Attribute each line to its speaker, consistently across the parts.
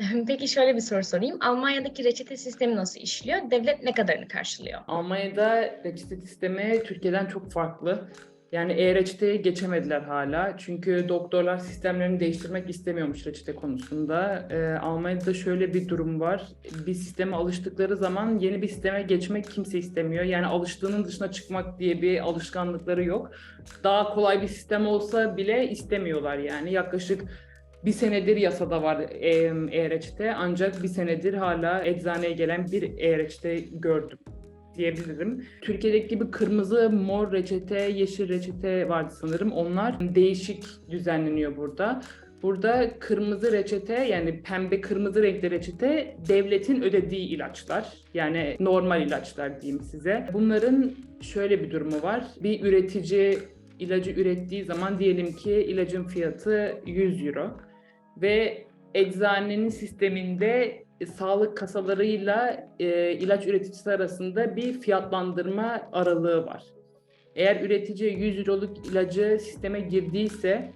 Speaker 1: Peki şöyle bir soru sorayım. Almanya'daki reçete sistemi nasıl işliyor? Devlet ne kadarını karşılıyor?
Speaker 2: Almanya'da reçete sistemi Türkiye'den çok farklı. Yani e-reçeteye geçemediler hala. Çünkü doktorlar sistemlerini değiştirmek istemiyormuş reçete konusunda. Ee, Almanya'da şöyle bir durum var. Bir sisteme alıştıkları zaman yeni bir sisteme geçmek kimse istemiyor. Yani alıştığının dışına çıkmak diye bir alışkanlıkları yok. Daha kolay bir sistem olsa bile istemiyorlar yani. Yaklaşık bir senedir yasada var e, e-reçete ancak bir senedir hala eczaneye gelen bir e-reçete gördüm diyebilirim. Türkiye'deki gibi kırmızı, mor reçete, yeşil reçete vardı sanırım. Onlar değişik düzenleniyor burada. Burada kırmızı reçete yani pembe kırmızı renkli reçete devletin ödediği ilaçlar. Yani normal ilaçlar diyeyim size. Bunların şöyle bir durumu var. Bir üretici ilacı ürettiği zaman diyelim ki ilacın fiyatı 100 euro ve eczanenin sisteminde e, sağlık kasalarıyla e, ilaç üreticisi arasında bir fiyatlandırma aralığı var. Eğer üretici 100 euroluk ilacı sisteme girdiyse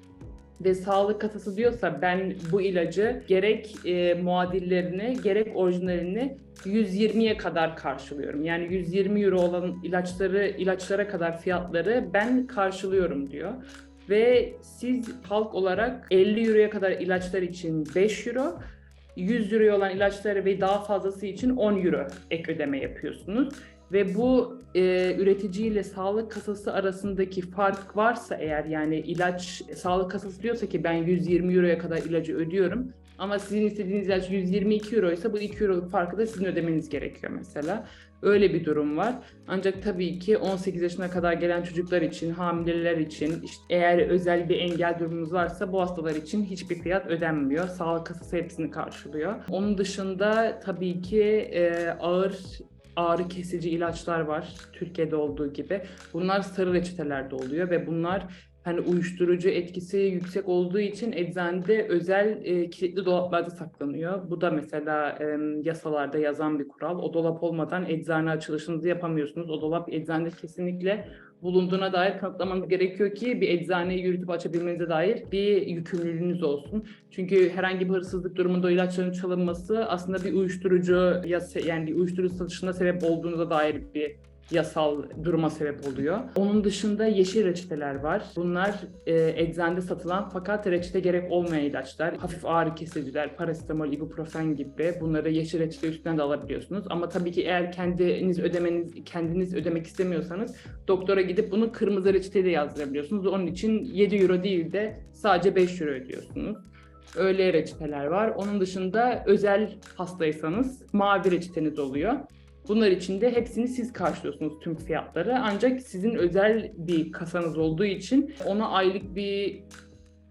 Speaker 2: ve sağlık kasası diyorsa ben bu ilacı gerek e, muadillerini gerek orijinalini 120'ye kadar karşılıyorum. Yani 120 euro olan ilaçları ilaçlara kadar fiyatları ben karşılıyorum diyor. Ve siz halk olarak 50 euroya kadar ilaçlar için 5 euro, 100 euro olan ilaçları ve daha fazlası için 10 euro ek ödeme yapıyorsunuz. Ve bu e, üretici sağlık kasası arasındaki fark varsa eğer yani ilaç sağlık kasası diyorsa ki ben 120 euroya kadar ilacı ödüyorum ama sizin istediğiniz ilaç 122 euro ise bu 2 euroluk farkı da sizin ödemeniz gerekiyor mesela. Öyle bir durum var. Ancak tabii ki 18 yaşına kadar gelen çocuklar için, hamileler için, işte eğer özel bir engel durumunuz varsa bu hastalar için hiçbir fiyat ödenmiyor. Sağlık kasası hepsini karşılıyor. Onun dışında tabii ki e, ağır ağrı kesici ilaçlar var Türkiye'de olduğu gibi. Bunlar sarı reçetelerde oluyor ve bunlar hani uyuşturucu etkisi yüksek olduğu için eczanede özel e, kilitli dolaplarda saklanıyor. Bu da mesela e, yasalarda yazan bir kural. O dolap olmadan eczane açılışınızı yapamıyorsunuz. O dolap eczanede kesinlikle bulunduğuna dair kanıtlamanız gerekiyor ki bir eczaneyi yürütüp açabilmenize dair bir yükümlülüğünüz olsun. Çünkü herhangi bir hırsızlık durumunda ilaçların çalınması aslında bir uyuşturucu yani bir uyuşturucu satışına sebep olduğuna dair bir yasal duruma sebep oluyor. Onun dışında yeşil reçeteler var. Bunlar e, eczanede satılan fakat reçete gerek olmayan ilaçlar. Hafif ağrı kesiciler, parasetamol, ibuprofen gibi bunları yeşil reçete üstünden de alabiliyorsunuz. Ama tabii ki eğer kendiniz ödemeniz, kendiniz ödemek istemiyorsanız doktora gidip bunu kırmızı reçeteyle yazdırabiliyorsunuz. Onun için 7 euro değil de sadece 5 euro ödüyorsunuz. Öyle reçeteler var. Onun dışında özel hastaysanız mavi reçeteniz oluyor. Bunlar için de hepsini siz karşılıyorsunuz tüm fiyatları. Ancak sizin özel bir kasanız olduğu için ona aylık bir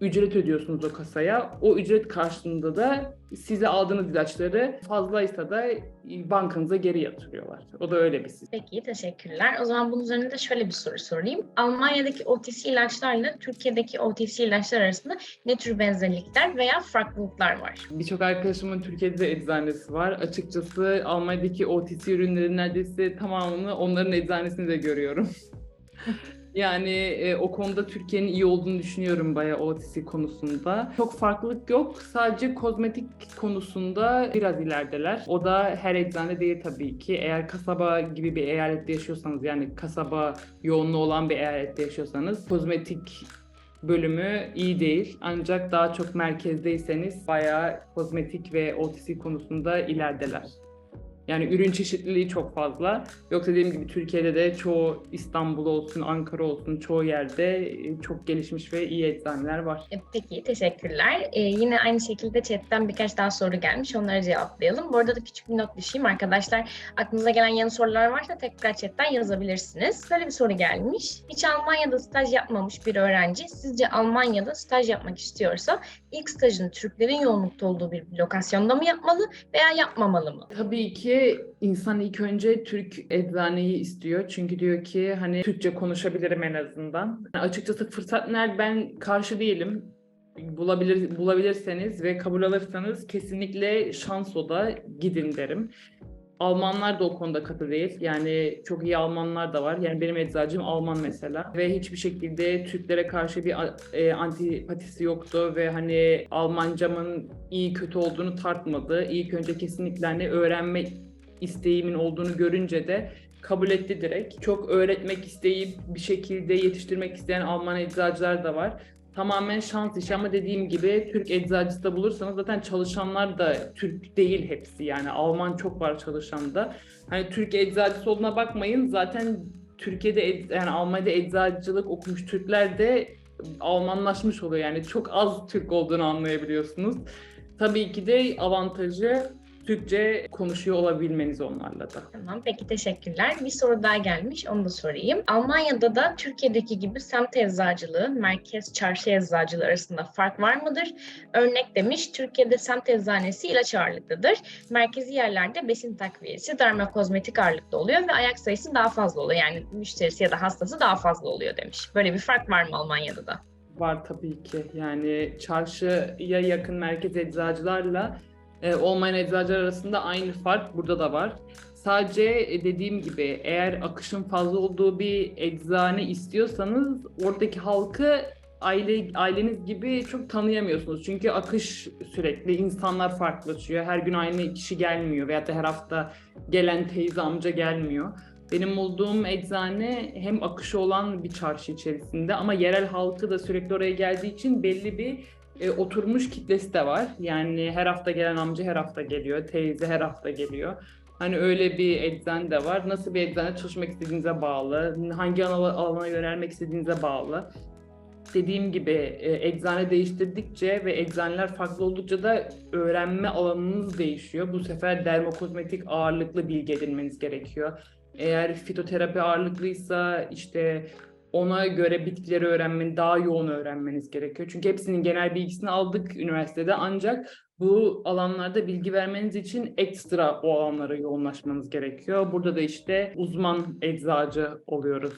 Speaker 2: ücret ödüyorsunuz o kasaya. O ücret karşılığında da size aldığınız ilaçları fazlaysa da bankanıza geri yatırıyorlar. O da öyle bir sistem.
Speaker 1: Peki teşekkürler. O zaman bunun üzerine de şöyle bir soru sorayım. Almanya'daki OTC ilaçlarla Türkiye'deki OTC ilaçlar arasında ne tür benzerlikler veya farklılıklar var?
Speaker 2: Birçok arkadaşımın Türkiye'de de eczanesi var. Açıkçası Almanya'daki OTC ürünlerin neredeyse tamamını onların eczanesinde de görüyorum. Yani e, o konuda Türkiye'nin iyi olduğunu düşünüyorum bayağı OTC konusunda. Çok farklılık yok. Sadece kozmetik konusunda biraz ilerideler. O da her eczane değil tabii ki. Eğer kasaba gibi bir eyalette yaşıyorsanız yani kasaba yoğunluğu olan bir eyalette yaşıyorsanız kozmetik bölümü iyi değil. Ancak daha çok merkezdeyseniz bayağı kozmetik ve OTC konusunda ilerideler. Yani ürün çeşitliliği çok fazla. Yoksa dediğim gibi Türkiye'de de çoğu İstanbul olsun, Ankara olsun çoğu yerde e, çok gelişmiş ve iyi eczaneler var.
Speaker 1: E, Peki teşekkürler. Ee, yine aynı şekilde chatten birkaç daha soru gelmiş. Onları cevaplayalım. Bu arada da küçük bir not düşeyim arkadaşlar. Aklınıza gelen yeni sorular varsa tekrar chatten yazabilirsiniz. Böyle bir soru gelmiş. Hiç Almanya'da staj yapmamış bir öğrenci sizce Almanya'da staj yapmak istiyorsa ilk stajını Türklerin yoğunlukta olduğu bir lokasyonda mı yapmalı veya yapmamalı mı?
Speaker 2: Tabii ki insan ilk önce Türk eczaneyi istiyor. Çünkü diyor ki hani Türkçe konuşabilirim en azından. Yani açıkçası fırsat nerede ben karşı değilim. Bulabilir, bulabilirseniz ve kabul alırsanız kesinlikle şans o da gidin derim. Almanlar da o konuda katı değil. Yani çok iyi Almanlar da var. Yani benim eczacım Alman mesela. Ve hiçbir şekilde Türklere karşı bir e, antipatisi yoktu ve hani Almancamın iyi kötü olduğunu tartmadı. İlk önce kesinlikle hani öğrenme isteğimin olduğunu görünce de kabul etti direkt. Çok öğretmek isteyip bir şekilde yetiştirmek isteyen Alman eczacılar da var tamamen şans işi ama dediğim gibi Türk eczacısı da bulursanız zaten çalışanlar da Türk değil hepsi yani Alman çok var çalışan da. Hani Türk eczacısı olduğuna bakmayın zaten Türkiye'de yani Almanya'da eczacılık okumuş Türkler de Almanlaşmış oluyor yani çok az Türk olduğunu anlayabiliyorsunuz. Tabii ki de avantajı Türkçe konuşuyor olabilmeniz onlarla da.
Speaker 1: Tamam peki teşekkürler. Bir soru daha gelmiş onu da sorayım. Almanya'da da Türkiye'deki gibi semt eczacılığı, merkez çarşı eczacılığı arasında fark var mıdır? Örnek demiş Türkiye'de semt eczanesi ilaç ağırlıklıdır. Merkezi yerlerde besin takviyesi, dermokozmetik ağırlıklı oluyor ve ayak sayısı daha fazla oluyor. Yani müşterisi ya da hastası daha fazla oluyor demiş. Böyle bir fark var mı Almanya'da da?
Speaker 2: Var tabii ki. Yani çarşıya yakın merkez eczacılarla e, olmayan eczacılar arasında aynı fark burada da var. Sadece e, dediğim gibi eğer akışın fazla olduğu bir eczane istiyorsanız oradaki halkı aile aileniz gibi çok tanıyamıyorsunuz. Çünkü akış sürekli insanlar farklılaşıyor. Her gün aynı kişi gelmiyor veyahut da her hafta gelen teyze amca gelmiyor. Benim olduğum eczane hem akışı olan bir çarşı içerisinde ama yerel halkı da sürekli oraya geldiği için belli bir e, oturmuş kitlesi de var. Yani her hafta gelen amca her hafta geliyor, teyze her hafta geliyor. Hani öyle bir eczane de var. Nasıl bir eczane çalışmak istediğinize bağlı, hangi alana yönelmek istediğinize bağlı. Dediğim gibi e, eczane değiştirdikçe ve eczaneler farklı oldukça da öğrenme alanınız değişiyor. Bu sefer dermokozmetik ağırlıklı bilgi edinmeniz gerekiyor. Eğer fitoterapi ağırlıklıysa işte ona göre bitkileri öğrenmeni, daha yoğun öğrenmeniz gerekiyor. Çünkü hepsinin genel bilgisini aldık üniversitede ancak bu alanlarda bilgi vermeniz için ekstra o alanlara yoğunlaşmanız gerekiyor. Burada da işte uzman eczacı oluyoruz.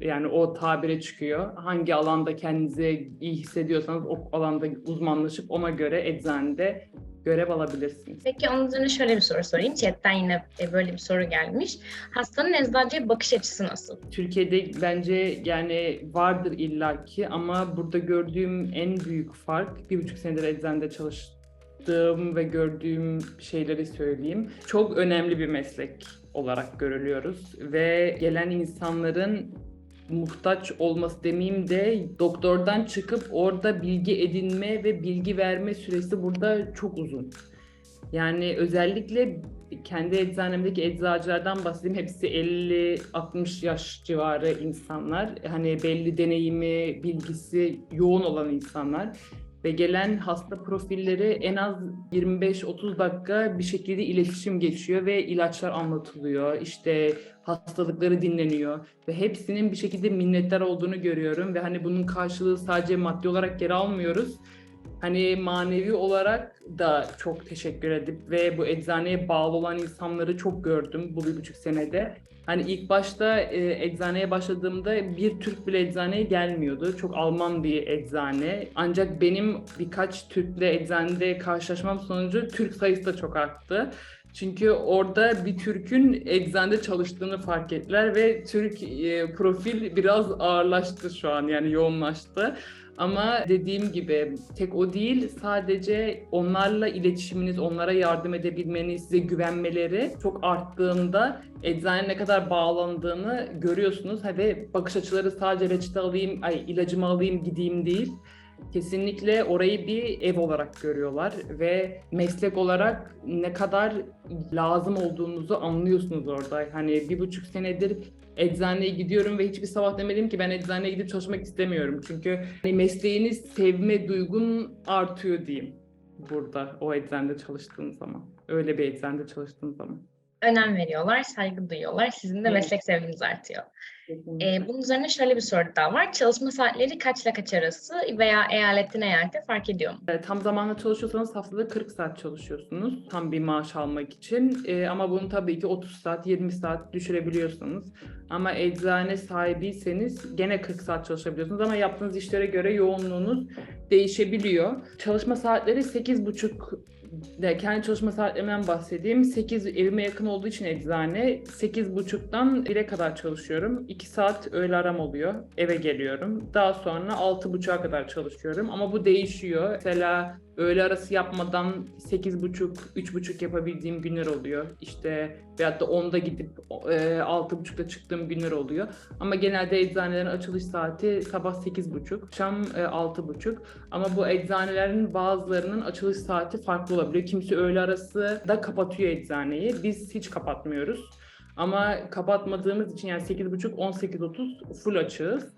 Speaker 2: Yani o tabire çıkıyor. Hangi alanda kendinizi iyi hissediyorsanız o alanda uzmanlaşıp ona göre eczanede görev alabilirsiniz.
Speaker 1: Peki onun üzerine şöyle bir soru sorayım. Chat'ten yine e, böyle bir soru gelmiş. Hastanın eczacıya bakış açısı nasıl?
Speaker 2: Türkiye'de bence yani vardır illaki ama burada gördüğüm en büyük fark bir buçuk senedir eczanede çalıştığım ve gördüğüm şeyleri söyleyeyim. Çok önemli bir meslek olarak görülüyoruz ve gelen insanların muhtaç olması demeyeyim de doktordan çıkıp orada bilgi edinme ve bilgi verme süresi burada çok uzun. Yani özellikle kendi eczanemdeki eczacılardan bahsedeyim. Hepsi 50-60 yaş civarı insanlar. Hani belli deneyimi, bilgisi yoğun olan insanlar ve gelen hasta profilleri en az 25-30 dakika bir şekilde iletişim geçiyor ve ilaçlar anlatılıyor. İşte hastalıkları dinleniyor ve hepsinin bir şekilde minnettar olduğunu görüyorum ve hani bunun karşılığı sadece maddi olarak geri almıyoruz. Hani manevi olarak da çok teşekkür edip ve bu eczaneye bağlı olan insanları çok gördüm bu bir buçuk senede. Hani ilk başta e, eczaneye başladığımda bir Türk bile eczaneye gelmiyordu. Çok Alman bir eczane. Ancak benim birkaç Türkle eczanede karşılaşmam sonucu Türk sayısı da çok arttı. Çünkü orada bir Türk'ün eczanede çalıştığını fark ettiler ve Türk e, profil biraz ağırlaştı şu an yani yoğunlaştı. Ama dediğim gibi tek o değil sadece onlarla iletişiminiz, onlara yardım edebilmeniz, size güvenmeleri çok arttığında eczane ne kadar bağlandığını görüyorsunuz. Ve bakış açıları sadece reçete alayım, ay ilacımı alayım gideyim değil kesinlikle orayı bir ev olarak görüyorlar ve meslek olarak ne kadar lazım olduğunuzu anlıyorsunuz orada. Hani bir buçuk senedir eczaneye gidiyorum ve hiçbir sabah demedim ki ben eczaneye gidip çalışmak istemiyorum. Çünkü hani mesleğini sevme duygun artıyor diyeyim burada o eczanede çalıştığın zaman. Öyle bir eczanede çalıştığın zaman.
Speaker 1: Önem veriyorlar, saygı duyuyorlar. Sizin de meslek sevginiz artıyor. E, bunun üzerine şöyle bir soru daha var. Çalışma saatleri kaçla kaç arası veya eyaletten eyalete fark ediyor mu?
Speaker 2: E, tam zamanlı çalışıyorsanız haftada 40 saat çalışıyorsunuz tam bir maaş almak için. E, ama bunu tabii ki 30 saat, 20 saat düşürebiliyorsunuz. Ama eczane sahibiyseniz gene 40 saat çalışabiliyorsunuz ama yaptığınız işlere göre yoğunluğunuz değişebiliyor. Çalışma saatleri 8.30 de kendi çalışma saatlerimden bahsedeyim. 8 evime yakın olduğu için eczane 8.30'dan 1'e kadar çalışıyorum. 2 saat öğle aram oluyor. Eve geliyorum. Daha sonra 6.30'a kadar çalışıyorum. Ama bu değişiyor. Mesela öğle arası yapmadan 8.30, 3.30 yapabildiğim günler oluyor. İşte veyahut da 10'da gidip e, 6.30'da çıktığım günler oluyor. Ama genelde eczanelerin açılış saati sabah 8.30, akşam e, 6.30. Ama bu eczanelerin bazılarının açılış saati farklı olabiliyor. Kimisi öğle arası da kapatıyor eczaneyi. Biz hiç kapatmıyoruz. Ama kapatmadığımız için yani 8.30, 18.30 full açığız.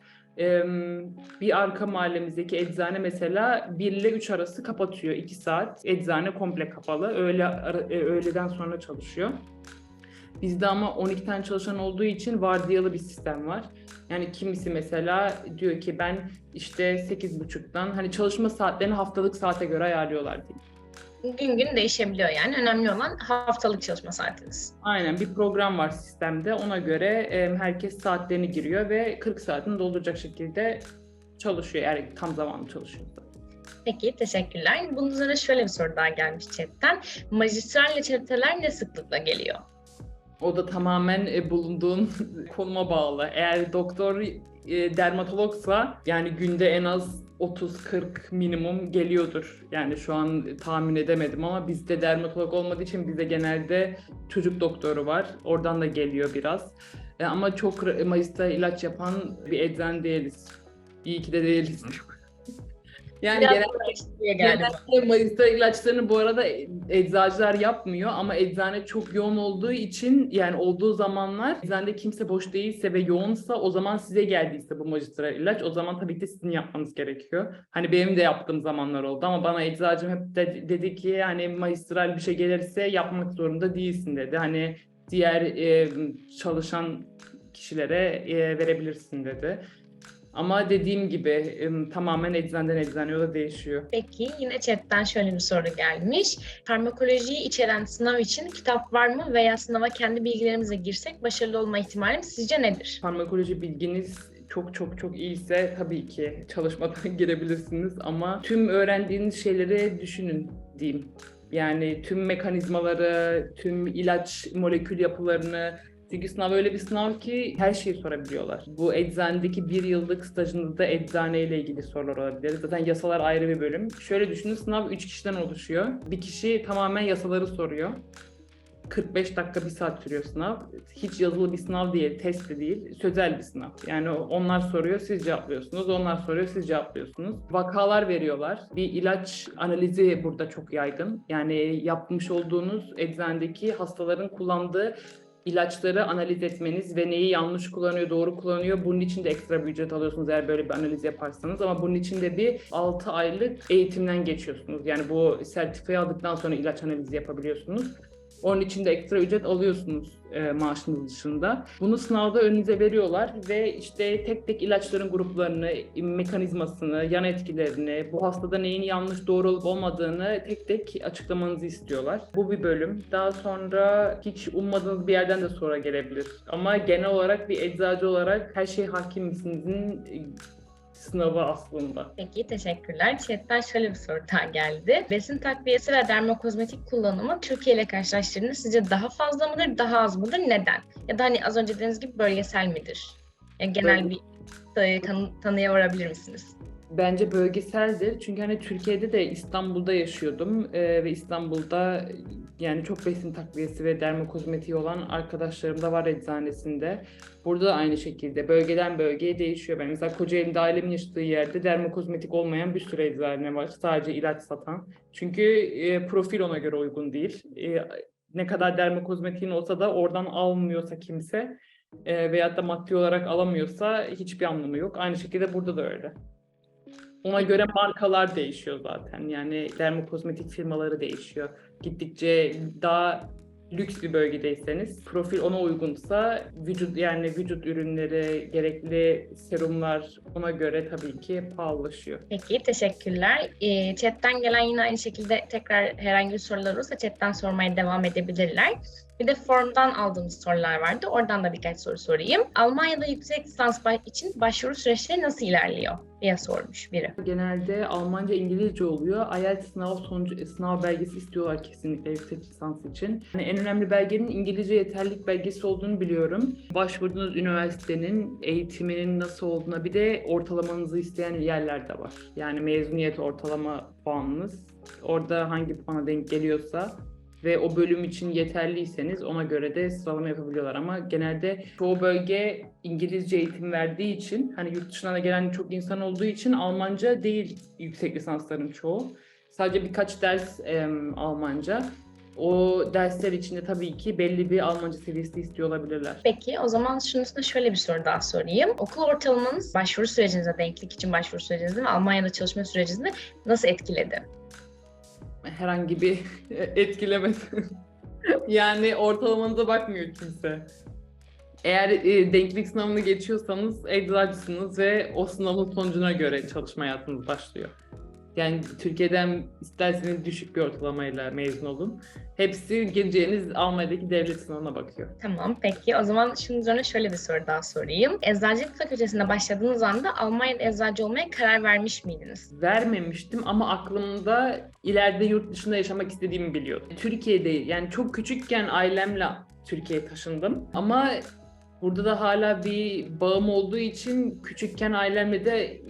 Speaker 2: Bir arka mahallemizdeki eczane mesela 1 ile 3 arası kapatıyor 2 saat. Eczane komple kapalı. Öğle, e, öğleden sonra çalışıyor. Bizde ama 12'ten çalışan olduğu için vardiyalı bir sistem var. Yani kimisi mesela diyor ki ben işte 8.30'dan hani çalışma saatlerini haftalık saate göre ayarlıyorlar diye.
Speaker 1: Gün gün değişebiliyor yani. Önemli olan haftalık çalışma saatiniz.
Speaker 2: Aynen bir program var sistemde. Ona göre herkes saatlerini giriyor ve 40 saatini dolduracak şekilde çalışıyor. Yani tam zamanlı çalışıyor.
Speaker 1: Peki teşekkürler. Bunun üzerine şöyle bir soru daha gelmiş chatten. Magistral reçeteler ne sıklıkla geliyor?
Speaker 2: O da tamamen e, bulunduğun konuma bağlı. Eğer doktor e, dermatologsa yani günde en az 30-40 minimum geliyordur. Yani şu an tahmin edemedim ama bizde dermatolog olmadığı için bizde genelde çocuk doktoru var. Oradan da geliyor biraz. E, ama çok Mayıs'ta ilaç yapan bir eczane değiliz. İyi ki de değiliz. Yani
Speaker 1: Biraz.
Speaker 2: Genelde Mayıs'ta ilaçlarını bu arada eczacılar yapmıyor ama eczane çok yoğun olduğu için yani olduğu zamanlar eczanede kimse boş değilse ve yoğunsa o zaman size geldiyse bu magistral ilaç o zaman tabii ki sizin yapmanız gerekiyor. Hani benim de yaptığım zamanlar oldu ama bana eczacım hep de- dedi ki hani magistral bir şey gelirse yapmak zorunda değilsin dedi. Hani diğer e, çalışan kişilere e, verebilirsin dedi. Ama dediğim gibi tamamen eczaneden eczaneye da değişiyor.
Speaker 1: Peki yine chatten şöyle bir soru gelmiş. Farmakolojiyi içeren sınav için kitap var mı veya sınava kendi bilgilerimizle girsek başarılı olma ihtimalimiz sizce nedir?
Speaker 2: Farmakoloji bilginiz çok çok çok iyiyse tabii ki çalışmadan girebilirsiniz ama tüm öğrendiğiniz şeyleri düşünün diyeyim. Yani tüm mekanizmaları, tüm ilaç molekül yapılarını çünkü sınav öyle bir sınav ki her şeyi sorabiliyorlar. Bu eczanedeki bir yıllık stajınızda eczaneyle ilgili sorular olabilir. Zaten yasalar ayrı bir bölüm. Şöyle düşünün sınav 3 kişiden oluşuyor. Bir kişi tamamen yasaları soruyor. 45 dakika bir saat sürüyor sınav. Hiç yazılı bir sınav değil, test de değil, sözel bir sınav. Yani onlar soruyor, siz cevaplıyorsunuz. Onlar soruyor, siz cevaplıyorsunuz. Vakalar veriyorlar. Bir ilaç analizi burada çok yaygın. Yani yapmış olduğunuz eczanedeki hastaların kullandığı ilaçları analiz etmeniz ve neyi yanlış kullanıyor, doğru kullanıyor. Bunun için de ekstra bir ücret alıyorsunuz eğer böyle bir analiz yaparsanız. Ama bunun için de bir 6 aylık eğitimden geçiyorsunuz. Yani bu sertifikayı aldıktan sonra ilaç analizi yapabiliyorsunuz. Onun için de ekstra ücret alıyorsunuz e, maaşınız dışında. Bunu sınavda önünüze veriyorlar ve işte tek tek ilaçların gruplarını, mekanizmasını, yan etkilerini, bu hastada neyin yanlış doğru olup olmadığını tek tek açıklamanızı istiyorlar. Bu bir bölüm. Daha sonra hiç ummadığınız bir yerden de soru gelebilir. Ama genel olarak bir eczacı olarak her şey hakim misinizin e, sınavı aslında.
Speaker 1: Peki teşekkürler. Chatten şöyle bir soru daha geldi. Besin takviyesi ve dermokozmetik kullanımı Türkiye ile karşılaştırdığında sizce daha fazla mıdır, daha az mıdır? Neden? Ya da hani az önce dediğiniz gibi bölgesel midir? Ya genel bir e, tanı- tanıya varabilir misiniz?
Speaker 2: Bence bölgeseldir. Çünkü hani Türkiye'de de İstanbul'da yaşıyordum Ee, ve İstanbul'da yani çok besin takviyesi ve dermokozmetiği olan arkadaşlarım da var eczanesinde. Burada da aynı şekilde bölgeden bölgeye değişiyor. Ben mesela Kocaeli'de ailemin yaşadığı yerde dermokozmetik olmayan bir sürü eczane var. Sadece ilaç satan. Çünkü e, profil ona göre uygun değil. E, ne kadar dermokozmetiğin olsa da oradan almıyorsa kimse e, veyahut da maddi olarak alamıyorsa hiçbir anlamı yok. Aynı şekilde burada da öyle. Ona göre markalar değişiyor zaten. Yani dermokozmetik firmaları değişiyor. Gittikçe daha lüks bir bölgedeyseniz, profil ona uygunsa vücut yani vücut ürünleri, gerekli serumlar ona göre tabii ki pahalılaşıyor.
Speaker 1: Peki teşekkürler. E, chatten gelen yine aynı şekilde tekrar herhangi bir sorular olursa chatten sormaya devam edebilirler. Bir de formdan aldığımız sorular vardı. Oradan da birkaç soru sorayım. Almanya'da yüksek lisans için başvuru süreçleri nasıl ilerliyor? diye sormuş biri.
Speaker 2: Genelde Almanca, İngilizce oluyor. IELTS sınav sonucu, sınav belgesi istiyorlar kesinlikle yüksek lisans için. Yani en önemli belgenin İngilizce yeterlilik belgesi olduğunu biliyorum. Başvurduğunuz üniversitenin eğitiminin nasıl olduğuna bir de ortalamanızı isteyen yerler de var. Yani mezuniyet ortalama puanınız. Orada hangi puana denk geliyorsa ve o bölüm için yeterliyseniz ona göre de sıralama yapabiliyorlar ama genelde çoğu bölge İngilizce eğitim verdiği için hani yurt dışından da gelen çok insan olduğu için Almanca değil yüksek lisansların çoğu. Sadece birkaç ders em, Almanca. O dersler içinde tabii ki belli bir Almanca seviyesi istiyor olabilirler.
Speaker 1: Peki o zaman şunun şöyle bir soru daha sorayım. Okul ortalamanız başvuru sürecinize, denklik için başvuru sürecinizde ve Almanya'da çalışma sürecinde nasıl etkiledi?
Speaker 2: Herhangi bir etkilemedi. yani ortalamanıza bakmıyor kimse. Eğer e, denklik sınavını geçiyorsanız eczacısınız ve o sınavın sonucuna göre çalışma hayatınız başlıyor. Yani Türkiye'den isterseniz düşük bir ortalamayla mezun olun. Hepsi gireceğiniz Almanya'daki devlet sınavına bakıyor.
Speaker 1: Tamam peki o zaman şunun üzerine şöyle bir soru daha sorayım. Eczacılık fakültesine başladığınız anda Almanya'da eczacı olmaya karar vermiş miydiniz?
Speaker 2: Vermemiştim ama aklımda ileride yurt dışında yaşamak istediğimi biliyordum. Türkiye'de yani çok küçükken ailemle Türkiye'ye taşındım ama burada da hala bir bağım olduğu için küçükken ailemle de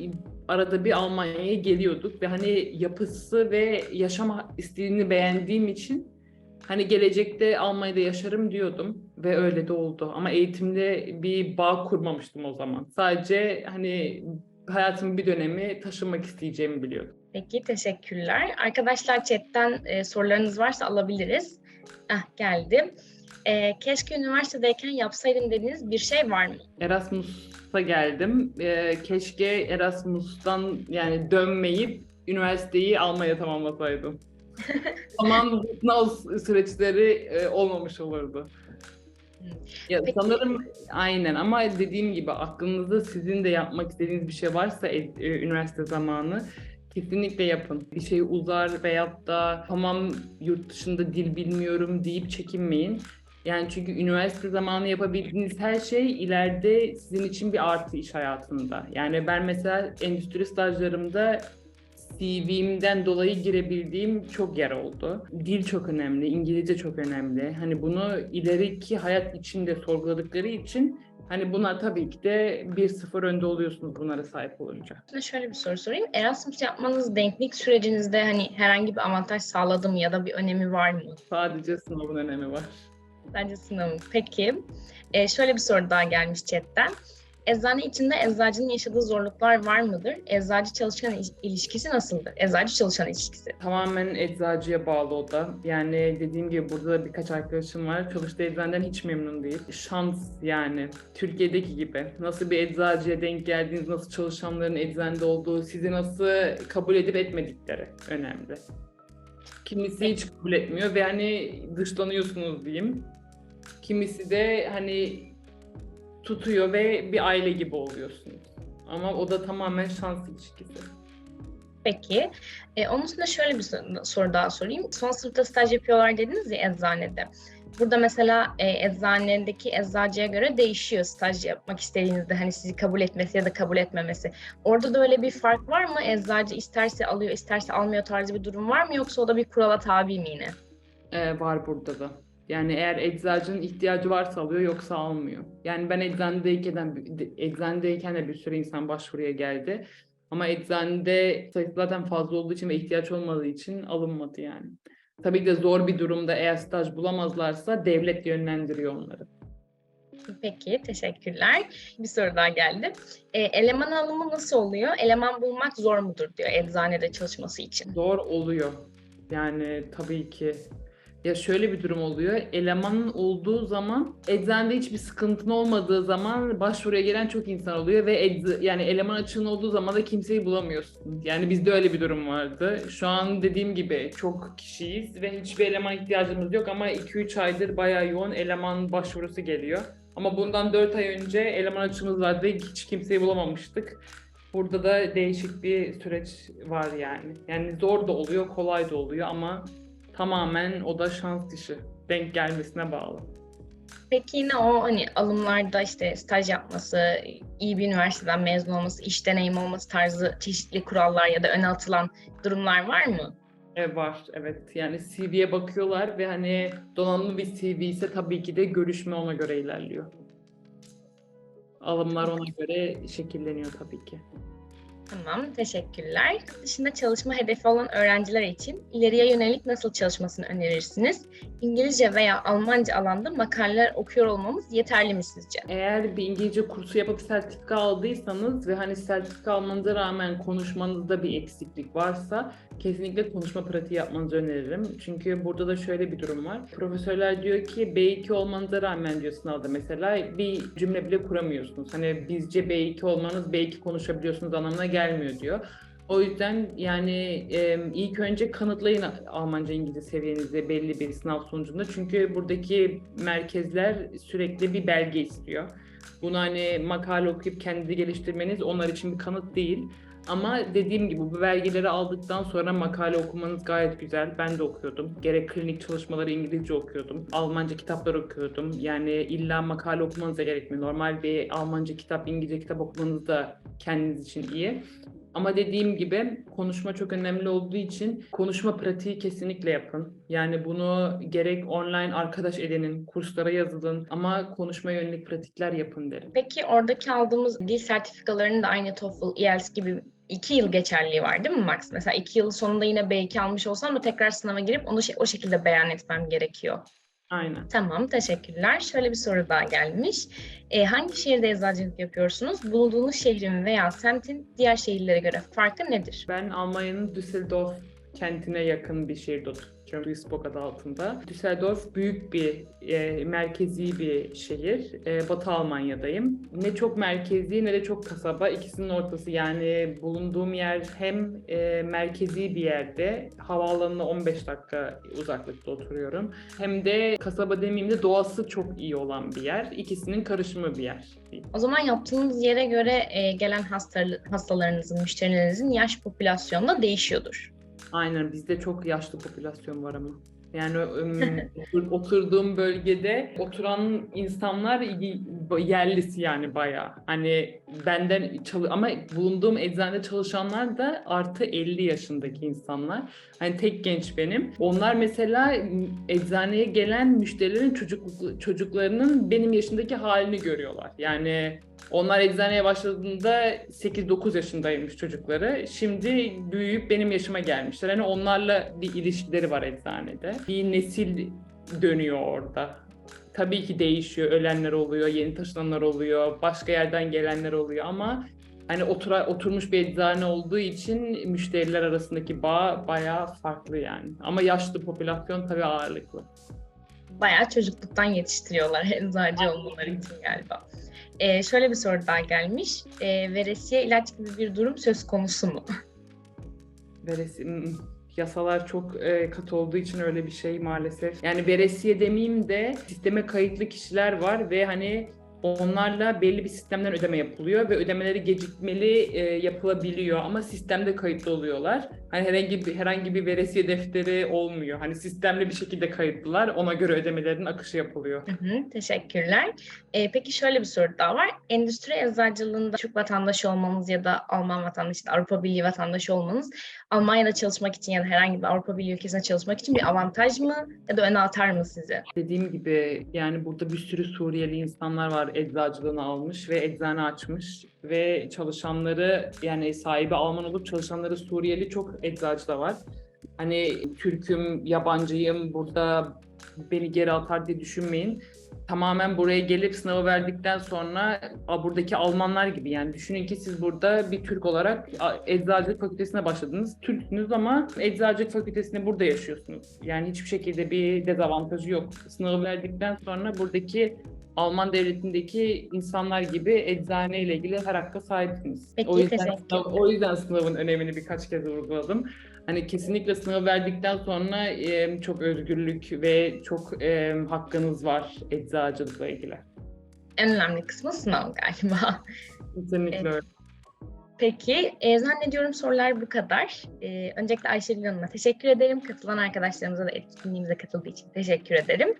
Speaker 2: arada bir Almanya'ya geliyorduk ve hani yapısı ve yaşam stilini beğendiğim için hani gelecekte Almanya'da yaşarım diyordum ve öyle de oldu. Ama eğitimde bir bağ kurmamıştım o zaman. Sadece hani hayatımın bir dönemi taşınmak isteyeceğimi biliyordum.
Speaker 1: Peki teşekkürler. Arkadaşlar chatten e, sorularınız varsa alabiliriz. Ah geldi. E, keşke üniversitedeyken yapsaydım dediğiniz bir şey var mı?
Speaker 2: Erasmus'a geldim. Ee, keşke Erasmus'tan yani dönmeyip üniversiteyi Almanya tamamlasaydım. Zaman sınav süreçleri e, olmamış olurdu. Ya
Speaker 1: Peki.
Speaker 2: sanırım aynen ama dediğim gibi aklınızda sizin de yapmak istediğiniz bir şey varsa e, e, üniversite zamanı kesinlikle yapın. Bir şey uzar veyahut da tamam yurt dışında dil bilmiyorum deyip çekinmeyin. Yani çünkü üniversite zamanı yapabildiğiniz her şey ileride sizin için bir artı iş hayatında. Yani ben mesela endüstri stajlarımda CV'mden dolayı girebildiğim çok yer oldu. Dil çok önemli, İngilizce çok önemli. Hani bunu ileriki hayat içinde sorguladıkları için hani buna tabii ki de bir sıfır önde oluyorsunuz bunlara sahip olunca.
Speaker 1: Size şöyle bir soru sorayım. Erasmus yapmanız denklik sürecinizde hani herhangi bir avantaj sağladı mı ya da bir önemi var mı?
Speaker 2: Sadece sınavın önemi var.
Speaker 1: Bence sınavın. Peki. E, şöyle bir soru daha gelmiş chatten. Eczane içinde eczacının yaşadığı zorluklar var mıdır? Eczacı çalışan il- ilişkisi nasıldır? Eczacı çalışan ilişkisi.
Speaker 2: Tamamen eczacıya bağlı o da. Yani dediğim gibi burada da birkaç arkadaşım var. Çalıştığı eczaneden hiç memnun değil. Şans yani. Türkiye'deki gibi. Nasıl bir eczacıya denk geldiğiniz, nasıl çalışanların eczanede olduğu, sizi nasıl kabul edip etmedikleri önemli. Kimisi hiç kabul etmiyor ve hani dışlanıyorsunuz diyeyim. Kimisi de hani tutuyor ve bir aile gibi oluyorsunuz. Ama o da tamamen şans ilişkisi.
Speaker 1: Peki. E, onun üstüne şöyle bir soru, daha sorayım. Son sınıfta staj yapıyorlar dediniz ya eczanede. Burada mesela e, eczanedeki eczacıya göre değişiyor staj yapmak istediğinizde hani sizi kabul etmesi ya da kabul etmemesi. Orada da öyle bir fark var mı? Eczacı isterse alıyor, isterse almıyor tarzı bir durum var mı? Yoksa o da bir kurala tabi mi yine?
Speaker 2: Ee, var burada da. Yani eğer eczacının ihtiyacı varsa alıyor yoksa almıyor. Yani ben eczanedeyken, eczanedeyken de bir sürü insan başvuruya geldi. Ama eczanede sayısı zaten fazla olduğu için ve ihtiyaç olmadığı için alınmadı yani. Tabii ki de zor bir durumda eğer staj bulamazlarsa devlet yönlendiriyor onları.
Speaker 1: Peki, teşekkürler. Bir soru daha geldi. E, eleman alımı nasıl oluyor? Eleman bulmak zor mudur diyor eczanede çalışması için.
Speaker 2: Zor oluyor. Yani tabii ki. Ya şöyle bir durum oluyor. Elemanın olduğu zaman eczanede hiçbir sıkıntın olmadığı zaman başvuruya gelen çok insan oluyor ve ecza- yani eleman açığın olduğu zaman da kimseyi bulamıyorsun. Yani bizde öyle bir durum vardı. Şu an dediğim gibi çok kişiyiz ve hiçbir eleman ihtiyacımız yok ama 2-3 aydır bayağı yoğun eleman başvurusu geliyor. Ama bundan 4 ay önce eleman açığımız vardı hiç kimseyi bulamamıştık. Burada da değişik bir süreç var yani. Yani zor da oluyor, kolay da oluyor ama tamamen o da şans işi. Denk gelmesine bağlı.
Speaker 1: Peki yine o hani alımlarda işte staj yapması, iyi bir üniversiteden mezun olması, iş deneyimi olması tarzı çeşitli kurallar ya da öne atılan durumlar var mı?
Speaker 2: E, var evet yani CV'ye bakıyorlar ve hani donanımlı bir CV ise tabii ki de görüşme ona göre ilerliyor. Alımlar ona göre şekilleniyor tabii ki.
Speaker 1: Tamam, teşekkürler. Dışında çalışma hedefi olan öğrenciler için ileriye yönelik nasıl çalışmasını önerirsiniz? İngilizce veya Almanca alanda makaleler okuyor olmamız yeterli mi sizce?
Speaker 2: Eğer bir İngilizce kursu yapıp sertifika aldıysanız ve hani sertifika almanıza rağmen konuşmanızda bir eksiklik varsa kesinlikle konuşma pratiği yapmanızı öneririm. Çünkü burada da şöyle bir durum var. Profesörler diyor ki B2 olmanıza rağmen diyor sınavda mesela bir cümle bile kuramıyorsunuz. Hani bizce B2 olmanız B2 konuşabiliyorsunuz anlamına gelmiyor diyor. O yüzden yani e, ilk önce kanıtlayın Almanca İngilizce seviyenizi belli bir sınav sonucunda. Çünkü buradaki merkezler sürekli bir belge istiyor. Bunu hani makale okuyup kendinizi geliştirmeniz onlar için bir kanıt değil. Ama dediğim gibi bu belgeleri aldıktan sonra makale okumanız gayet güzel. Ben de okuyordum. Gerek klinik çalışmaları İngilizce okuyordum. Almanca kitaplar okuyordum. Yani illa makale okumanız da gerekmiyor. Normal bir Almanca kitap, İngilizce kitap okumanız da kendiniz için iyi. Ama dediğim gibi konuşma çok önemli olduğu için konuşma pratiği kesinlikle yapın. Yani bunu gerek online arkadaş edinin, kurslara yazılın ama konuşma yönelik pratikler yapın derim.
Speaker 1: Peki oradaki aldığımız dil sertifikalarının da aynı TOEFL, IELTS gibi iki yıl geçerliliği var değil mi Max? Mesela iki yıl sonunda yine B2 almış olsam da tekrar sınava girip onu şey, o şekilde beyan etmem gerekiyor.
Speaker 2: Aynen.
Speaker 1: Tamam, teşekkürler. Şöyle bir soru daha gelmiş. E, hangi şehirde eczacılık yapıyorsunuz? Bulunduğunuz şehrin veya semtin diğer şehirlere göre farkı nedir?
Speaker 2: Ben Almanya'nın Düsseldorf kentine yakın bir şehirde oturuyorum. Duisburg adı altında. Düsseldorf büyük bir, e, merkezi bir şehir. E, Batı Almanya'dayım. Ne çok merkezi ne de çok kasaba. İkisinin ortası yani bulunduğum yer hem e, merkezi bir yerde, havaalanına 15 dakika uzaklıkta oturuyorum. Hem de kasaba demeyeyim de doğası çok iyi olan bir yer. İkisinin karışımı bir yer.
Speaker 1: O zaman yaptığınız yere göre e, gelen hasta, hastalarınızın, müşterilerinizin yaş popülasyonu da değişiyordur.
Speaker 2: Aynen bizde çok yaşlı popülasyon var ama. Yani oturduğum bölgede oturan insanlar yerlisi yani bayağı. Hani benden ama bulunduğum eczanede çalışanlar da artı 50 yaşındaki insanlar. Hani tek genç benim. Onlar mesela eczaneye gelen müşterilerin çocuk çocuklarının benim yaşındaki halini görüyorlar. Yani onlar eczaneye başladığında 8-9 yaşındaymış çocukları. Şimdi büyüyüp benim yaşıma gelmişler. Hani onlarla bir ilişkileri var eczanede. Bir nesil dönüyor orada. Tabii ki değişiyor. Ölenler oluyor, yeni taşınanlar oluyor, başka yerden gelenler oluyor ama hani otura, oturmuş bir eczane olduğu için müşteriler arasındaki bağ bayağı farklı yani. Ama yaşlı popülasyon tabii ağırlıklı.
Speaker 1: Bayağı çocukluktan yetiştiriyorlar eczacı olmaları için galiba. Ee, şöyle bir soru daha gelmiş. Ee, veresiye ilaç gibi bir durum söz konusu mu?
Speaker 2: Veresiye yasalar çok e, katı olduğu için öyle bir şey maalesef. Yani veresiye demeyeyim de sisteme kayıtlı kişiler var ve hani Onlarla belli bir sistemden ödeme yapılıyor ve ödemeleri gecikmeli e, yapılabiliyor ama sistemde kayıtlı oluyorlar. Hani herhangi bir herhangi bir veresiye defteri olmuyor. Hani sistemli bir şekilde kayıtlılar. Ona göre ödemelerin akışı yapılıyor.
Speaker 1: Hı hı, teşekkürler. E, peki şöyle bir soru daha var. Endüstri eczacılığında Türk vatandaşı olmanız ya da Alman vatandaşı, Avrupa Birliği vatandaşı olmanız Almanya'da çalışmak için ya da herhangi bir Avrupa Birliği ülkesinde çalışmak için bir avantaj mı ya da öne atar mı sizi?
Speaker 2: Dediğim gibi yani burada bir sürü Suriyeli insanlar var eczacılığını almış ve eczane açmış ve çalışanları yani sahibi Alman olup çalışanları Suriyeli çok eczacı da var. Hani Türk'üm, yabancıyım, burada beni geri atar diye düşünmeyin tamamen buraya gelip sınavı verdikten sonra buradaki Almanlar gibi yani düşünün ki siz burada bir Türk olarak eczacılık fakültesine başladınız. Türksünüz ama eczacılık fakültesinde burada yaşıyorsunuz. Yani hiçbir şekilde bir dezavantajı yok. Sınavı verdikten sonra buradaki Alman devletindeki insanlar gibi eczane ile ilgili her hakka sahipsiniz.
Speaker 1: Peki,
Speaker 2: o yüzden, o yüzden sınavın önemini birkaç kez vurguladım. Hani kesinlikle sınav verdikten sonra e, çok özgürlük ve çok e, hakkınız var eczacılıkla ilgili.
Speaker 1: En önemli kısmı sınav galiba.
Speaker 2: Kesinlikle evet. öyle.
Speaker 1: Peki, e, zannediyorum sorular bu kadar. E, öncelikle Ayşegül Hanım'a teşekkür ederim. Katılan arkadaşlarımıza da etkinliğimize katıldığı için teşekkür ederim.